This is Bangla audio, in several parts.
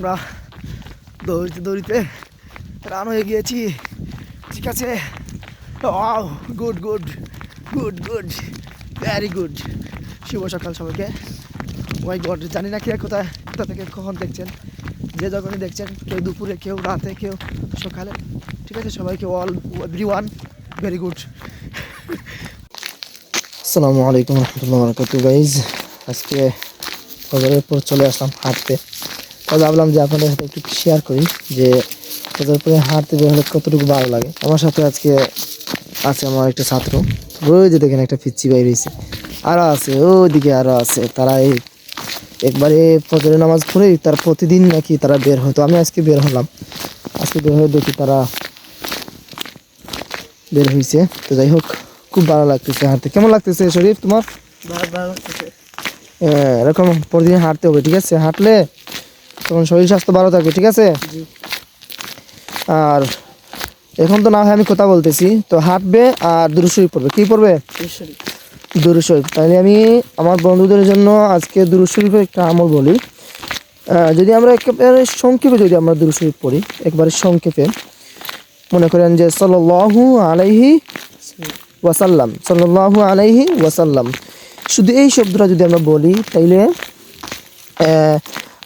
আমরা দৌড়িতে দৌড়িতে রান হয়ে গিয়েছি। ঠিক আছে। Wow good good good good very good শুভ সকাল সবাইকে। ওয়াই গড জানি না কে কোথায়, কোথা থেকে কখন দেখছেন। যে যখনই দেখছেন, কেউ দুপুরে, কেউ রাতে, কেউ সকালে। ঠিক আছে, সবাইকে all every one very good আসসালামু আলাইকুম রহমতুল্লাহ বরকাতু গাইজ আজকে ফজরের পর চলে আসলাম হাঁটতে। ভাবলাম যে আপনাদের সাথে একটু শেয়ার করি যে পরে হাঁটতে বের হলে কতটুকু ভালো লাগে। আমার সাথে আজকে আছে আমার একটা ছাত্র। ওই যে দেখেন একটা পিচ্ছি বাইর হয়েছে আরও আছে ওইদিকে আরও আছে। তারা এই একবারে ফজরের নামাজ পড়েই তার প্রতিদিন নাকি তারা বের হয়। তো আমি আজকে বের হলাম। আজকে বের হয়ে দেখি তারা বের হয়েছে তো যাই হোক খুব ভালো লাগতেছে হাঁটতে। কেমন লাগতেছে শরীফ তোমার? হ্যাঁ, এরকম প্রতিদিন হাঁটতে হবে ঠিক আছে? হাঁটলে তখন শরীর স্বাস্থ্য ভালো থাকবে ঠিক আছে? আর এখন তো না হয় আমি কথা বলতেছি তো হাঁটবে আর দুরুশরীফ পড়বে। কি পড়বে? দুরুশরীফ তাহলে আমি আমার বন্ধুদের জন্য আজকে দুরুশরীফের একটা আমল বলি। যদি আমরা একেবারে সংক্ষেপে যদি আমরা দুরুশরীফ পড়ি একবারে সংক্ষেপে মনে করেন যে সাল্লাল্লাহু আলাইহি ওয়াসাল্লাম সাল্লাল্লাহু আলাইহি ওয়াসাল্লাম। শুধু এই শব্দটা যদি আমরা বলি তাইলে আহ,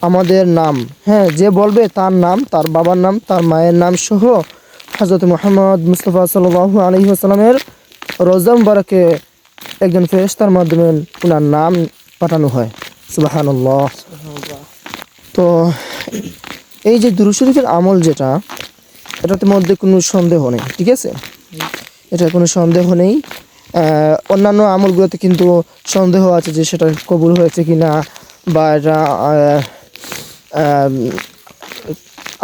আমাদের নাম। হ্যাঁ যে বলবে তার নাম, তার বাবার নাম, তার মায়ের নাম সহ হজরত মোহাম্মদ মুস্তফা সাল্লাল্লাহু আলাইহি ওয়াসাল্লামের রোজা মুবারকে একজন ফেরেশতার মাধ্যমে ওনার নাম পাঠানো হয়। সুবহানাল্লাহ। তো এই যে দুরূদ শরীফের আমল যেটা, এটাতে মধ্যে কোনো সন্দেহ নেই, ঠিক আছে? এটা কোনো সন্দেহ নেই। অন্যান্য আমলগুলোতে কিন্তু সন্দেহ আছে যে সেটা কবুল হয়েছে কি না বা এটা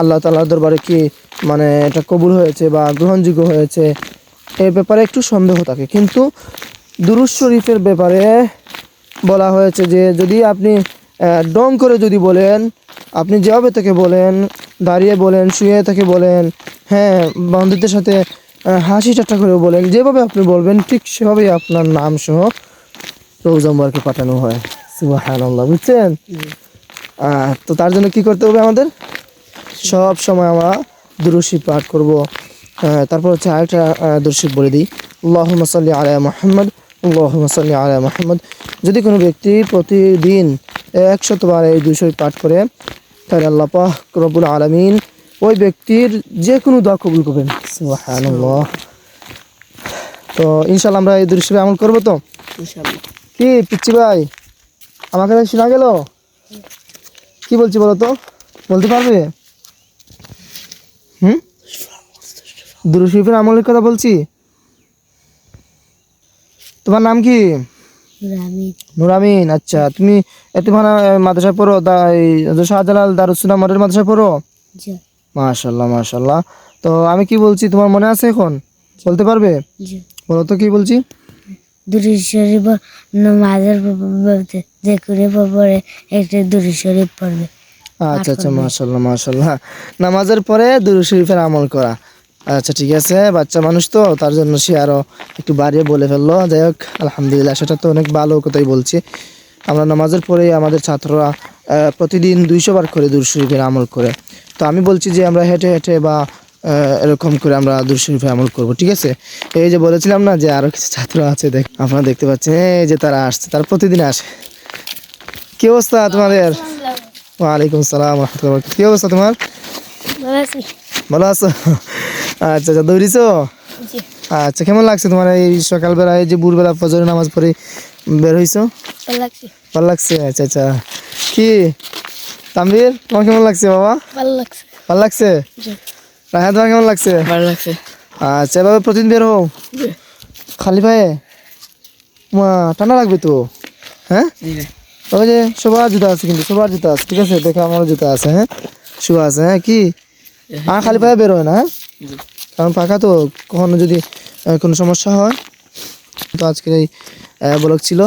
আল্লাহ তালার দরবারে কি মানে এটা কবুল হয়েছে বা গ্রহণযোগ্য হয়েছে এই ব্যাপারে একটু সন্দেহ থাকে। কিন্তু দুরুজ শরীফের ব্যাপারে বলা হয়েছে যে যদি আপনি ডং করে যদি বলেন, আপনি যেভাবে থেকে বলেন, দাঁড়িয়ে বলেন, শুয়ে থেকে বলেন হ্যাঁ বন্ধুদের সাথে হাসি ঠাট্টা করে বলেন, যেভাবে আপনি বলবেন, ঠিক সেভাবেই আপনার নাম সহ রোজাম্বারকে পাঠানো হয়। আল্লাহ বুঝছেন? তো তার জন্য কি করতে হবে আমাদের? সব সময় আমরা দুরুশি পাঠ করব। তারপর হচ্ছে আরেকটা দুরুশি বলে দিই। আল্লাহ সাল্লি আলা মোহাম্মদ আল্লাহ সাল্লি আলা মোহাম্মদ। যদি কোনো ব্যক্তি প্রতিদিন একশতবার এই দুশো পাঠ করে তাহলে আল্লাহ পাক রব্বুল আলমিন ওই ব্যক্তির যে কোনো দোয়া কবুল করবেন। তো ইনশাল্লাহ আমরা এই দুরুশি আমল করব তো? কি পিচ্ছি ভাই? আমাকে শোনা গেল? কি বলছি বলো তো? বলতে পারবে? হুম? দুরুশরীফের আমলের কথা বলছি? তোমার নাম কি? নুরামিন আচ্ছা। তুমি এতিমানা মাদ্রাসায় পড়ো শাহজালাল দারুসুনা মডেল মাদ্রাসায় পড়ো? মাশাল্লাহ মাশাল্লাহ তো আমি কি বলছি তোমার মনে আছে এখন? বলতে পারবে? বলো তো কি বলছি? দুটি শরীফ নামাজের যে করে পরে একটা শরীফ পড়বে। আচ্ছা আচ্ছা মাশাল্লাহ মাশাল্লাহ নামাজের পরে শরীফের আমল করা। আচ্ছা ঠিক আছে বাচ্চা মানুষ তো তার জন্য সে আরও একটু বাড়িয়ে বলে ফেলল। যাই হোক আলহামদুলিল্লাহ সেটা তো অনেক ভালো কথাই বলছি। আমরা নামাজের পরে আমাদের ছাত্ররা প্রতিদিন দুইশো বার করে দুরু শরীফের আমল করে। তো আমি বলছি যে আমরা হেঁটে হেঁটে বা এরকম করে আমরা দুরু শরীফের আমল করব ঠিক আছে? এই যে বলেছিলাম না যে আরও কিছু ছাত্র আছে দেখ আপনারা দেখতে পাচ্ছেন এই যে তারা আসছে তারা প্রতিদিন আসে। কি অবস্থা তোমাদের? ওয়ালাইকুম সালাম রহমতুল্লাহ কি অবস্থা তোমার? ভালো আছো। আচ্ছা আচ্ছা দৌড়িছো? আচ্ছা কেমন লাগছে তোমার এই সকালবেলা এই যে ভোরবেলা ফজরের নামাজ পড়ে বের হইছো? ভালো লাগছে। আচ্ছা আচ্ছা। কি? তামবির তোমার কেমন লাগছে বাবা? ভালো লাগছে। ভালো লাগছে? রাহাত তোমার কেমন লাগছে? ভালো লাগছে। আচ্ছা এভাবে প্রতিদিন বের হও। খালি পায়ে? মা ঠান্ডা লাগবে তো? হ্যাঁ? ওই যে সবার জুতা আছে কিন্তু সবার জুতা আছে ঠিক আছে? দেখে আমারও জুতা আছে হ্যাঁ? শু আছে হ্যাঁ? কি? আর খালি পায়ে বেরোয় না হ্যাঁ? কারণ পাকা তো কখনো যদি কোনো সমস্যা হয়। তো আজকের এই ব্লগ ছিল।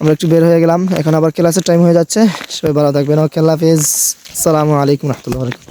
আমরা একটু বের হয়ে গেলাম। এখন আবার ক্লাসের টাইম হয়ে যাচ্ছে। সবাই ভালো থাকবেন। ওকে আল্লাহ হাফিজ। সালামু আলাইকুম রহমতুল্লাহ